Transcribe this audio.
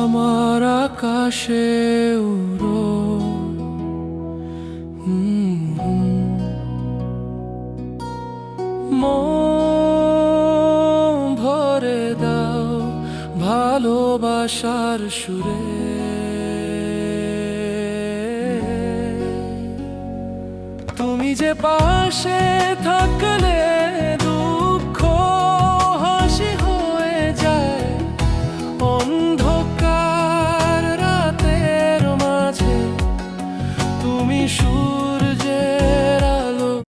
আমার আকাশে উড়ো হুম। মন ভরে দাও ভালোবাসার সুরে। তুমি যে পাশে থাকলে দুঃখ হাসি হয়ে যায়, অন্ধকার রাতের মাঝে তুমি সুর